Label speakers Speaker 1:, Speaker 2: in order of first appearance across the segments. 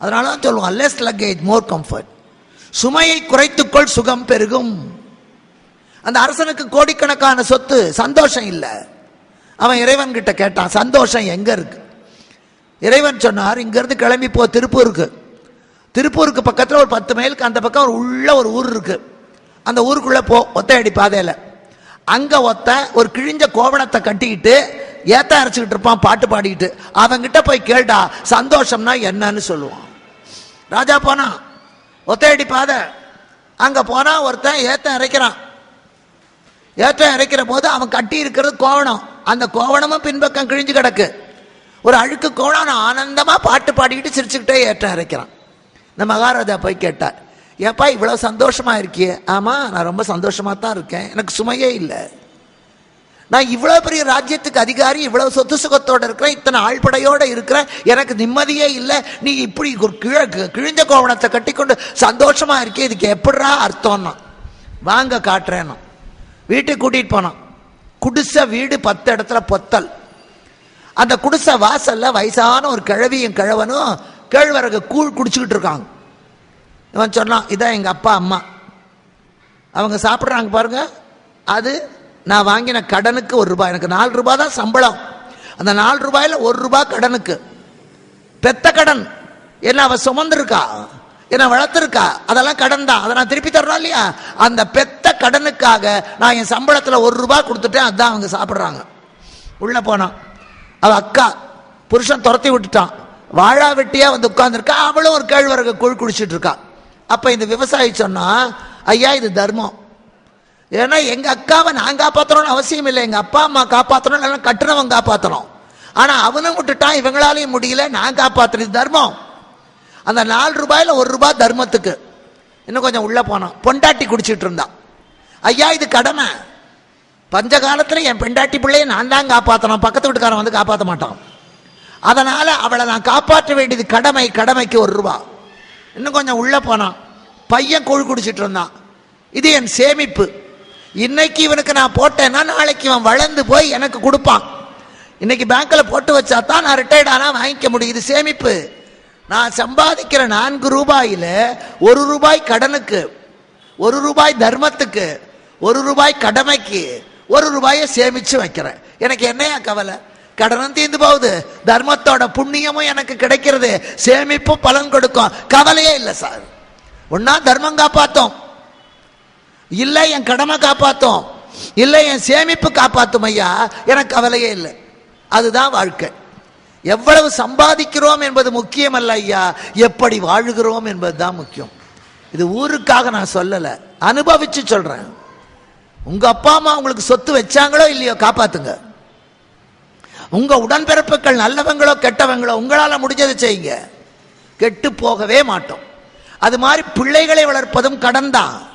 Speaker 1: அதனால தான் சொல்லுவோம் லெஸ் லக்கேஜ் மோர் கம்ஃபர்ட் சுமையை குறைத்துக்கொள் சுகம் பெருகும். அந்த அரசனுக்கு கோடிக்கணக்கான சொத்து சந்தோஷம் இல்லை. அவன் இறைவன் கிட்ட கேட்டான் சந்தோஷம் எங்க இருக்கு? இறைவன் சொன்னார் இங்கிருந்து கிளம்பி போ திருப்பூருக்கு. திருப்பூருக்கு பக்கத்தில் ஒரு பத்து மைலுக்கு அந்த பக்கம் ஒரு உள்ள ஒரு ஊர் இருக்கு. அந்த ஊருக்குள்ளே போ ஒத்தையடி பாதையில். அங்கே ஒத்த ஒரு கிழிஞ்ச கோவணத்தை கட்டிக்கிட்டு ஏத்த அரைச்சிக்கிட்டு இருப்பான் பாட்டு பாடிக்கிட்டு. அவங்கிட்ட போய் கேட்டா சந்தோஷம்னா என்னன்னு சொல்லுவான். ராஜா போனான் ஒத்தையடி பாதை. அங்கே போனால் ஒருத்தன் ஏத்த இறைக்கிறான். ஏற்றம் இறைக்கிற போது அவன் கட்டி இருக்கிறது கோவணம். அந்த கோவணமும் பின்பக்கம் கிழிஞ்சு கிடக்கு. ஒரு அழுக்கு கோவணம் ஆனந்தமாக பாட்டு பாடிக்கிட்டு சிரிச்சுக்கிட்டே ஏற்றம் இறைக்கிறான். இந்த மகாராஜா போய் கேட்டார் ஏப்பா இவ்வளோ சந்தோஷமாக இருக்கியே? ஆமாம் நான் ரொம்ப சந்தோஷமாக தான் இருக்கேன். எனக்கு சுமையே இல்லை. நான் இவ்வளோ பெரிய ராஜ்யத்துக்கு அதிகாரி இவ்வளோ சொத்து சுகத்தோடு இருக்கிறேன் இத்தனை ஆழ்படையோடு இருக்கிறேன் எனக்கு நிம்மதியே இல்லை. நீ இப்படி ஒரு கிழ கிழிஞ்ச கோவணத்தை கட்டிக்கொண்டு சந்தோஷமாக இருக்கே இதுக்கு எப்படா அர்த்தம்னா? வாங்க காட்டுறேன்னா. வீட்டுக்கு கூட்டிகிட்டு போனான். குடிசை வீடு பத்து இடத்துல பொத்தல். அந்த குடிசை வாசலில் வயசான ஒரு கிழவியும் கிழவனும் கேழ்வரகு கூழ் குடிச்சுக்கிட்டு இருக்காங்க. இவன் சொன்னான் இதான் எங்கள் அப்பா அம்மா. அவங்க சாப்பிட்றாங்க பாருங்க. அது நான் வாங்கின கடனுக்கு ஒரு ரூபாய். எனக்கு நாலு ரூபாய் தான் சம்பளம். அந்த நாலு ரூபாயில் ஒரு ரூபாய் கடனுக்கு. பெத்த கடன். என்ன அவள் சுமந்துருக்கா? என்ன வளர்த்துருக்கா? அதெல்லாம் கடன் தான். அதை நான் திருப்பி தர்றோம் இல்லையா? அந்த பெத்த கடனுக்காக நான் என் சம்பளத்தில் ஒரு ரூபாய் கொடுத்துட்டேன். அதான் அவங்க சாப்பிட்றாங்க. உள்ளே போனான். அவள் அக்கா புருஷன் துரத்தி விட்டுட்டான். வாழா வெட்டியாக வந்து உட்காந்துருக்கா அவளும் ஒரு கேழ்வரகு கூழ் குடிச்சிட்டு இருக்கா. இந்த விவசாயி சொன்னா ஐயா இது தர்மம். ஏன்னா எங்கள் அக்காவை நான் காப்பாற்றணும்னு அவசியம் இல்லை. எங்கள் அப்பா அம்மா காப்பாற்றணும் இல்லைன்னா கட்டுனவன் காப்பாற்றணும் ஆனால் அவனும் விட்டுட்டான் இவங்களாலையும் முடியல நான் காப்பாற்றுறது தர்மம். அந்த நாலு ரூபாயில் ஒரு ரூபாய் தர்மத்துக்கு. இன்னும் கொஞ்சம் உள்ளே போனான். பொண்டாட்டி குடிச்சிட்டு இருந்தான். ஐயா இது கடமை. பஞ்ச காலத்தில் என் பெண்டாட்டி பிள்ளையை நான் தான் காப்பாற்றணும் பக்கத்து வீட்டுக்காரன் வந்து காப்பாற்ற மாட்டான். அதனால் அவளை நான் காப்பாற்ற வேண்டியது கடமை கடமைக்கு ஒரு ரூபா. இன்னும் கொஞ்சம் உள்ளே போனான். பையன் கூழ் குடிச்சிட்டு இருந்தான். இது என் சேமிப்பு. இன்னைக்கு இவனுக்கு நான் போட்டேன்னா நாளைக்கு இவன் வளர்ந்து போய் எனக்கு கொடுப்பான். இன்னைக்கு பேங்க்ல போட்டு வச்சா தான் நான் ரிட்டையர்ட் ஆனா வாங்கிக்க முடியுது சேமிப்பு. நான் சம்பாதிக்கிற நான்கு ரூபாயில ஒரு ரூபாய் கடனுக்கு ஒரு ரூபாய் தர்மத்துக்கு ஒரு ரூபாய் கடமைக்கு ஒரு ரூபாயை சேமிச்சு வைக்கிறேன். எனக்கு என்னையா கவலை? கடனும் தீர்ந்து போகுது. தர்மத்தோட புண்ணியமும் எனக்கு கிடைக்கிறது. சேமிப்பும் பலன் கொடுக்கும். கவலையே இல்லை சார். ஒன்னா தர்மம் காப்பாத்தோம். இல்லை என் கடமை காப்பாற்றும் இல்லை என் சேமிப்பு காப்பாற்றும் ஐயா. எனக்கு கவலையே இல்லை. அதுதான் வாழ்க்கை. எவ்வளவு சம்பாதிக்கிறோம் என்பது முக்கியம் அல்ல ஐயா. எப்படி வாழுகிறோம் என்பதுதான் முக்கியம். இது ஊருக்காக நான் சொல்லலை. அனுபவிச்சு சொல்றேன். உங்க அப்பா அம்மா உங்களுக்கு சொத்து வச்சாங்களோ இல்லையோ காப்பாத்துங்க. உங்க உடன்பிறப்புகள் நல்லவங்களோ கெட்டவங்களோ உங்களால் முடிஞ்சதை செய்யுங்க. கெட்டு போகவே மாட்டோம். அது மாதிரி பிள்ளைகளை வளர்ப்பதும் கடன் தான்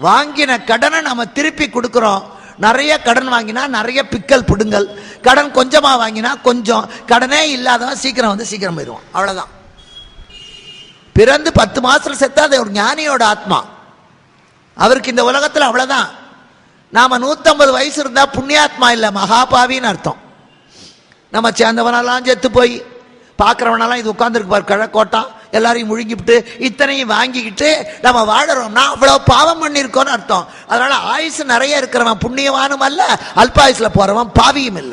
Speaker 1: வாங்கின கடனை நம்ம திருப்பி கொடுக்குறோம். நிறைய கடன் வாங்கினா நிறைய பிக்கல் பிடுங்கல். கடன் கொஞ்சமாக வாங்கினா கொஞ்சம். கடனே இல்லாதவன் சீக்கிரம் வந்து சீக்கிரம் போயிடுவான். அவ்வளோதான் பிறந்து பத்து மாதத்தில் செத்தா அது ஒரு ஞானியோட ஆத்மா. அவருக்கு இந்த உலகத்தில் அவ்வளோதான் நாம் நூற்றம்பது வயசு இருந்தால் புண்ணியாத்மா இல்லை மகாபாவின்னு அர்த்தம். நம்ம சேர்ந்தவனெல்லாம் செத்து போய் பார்க்குறவனெல்லாம் இது உட்காந்துருக்கு பார் கிழக்கோட்டான் எல்லாரையும் முழுங்கிவிட்டு இத்தனையும் வாங்கிக்கிட்டு நம்ம வாழறோம்னா அவ்வளோ பாவம் பண்ணியிருக்கோம்னு அர்த்தம். அதனால ஆயுசு நிறைய இருக்கிறவன் புண்ணியவானும் அல்ல அல்பாயுசில் போகிறவன் பாவியும் இல்லை.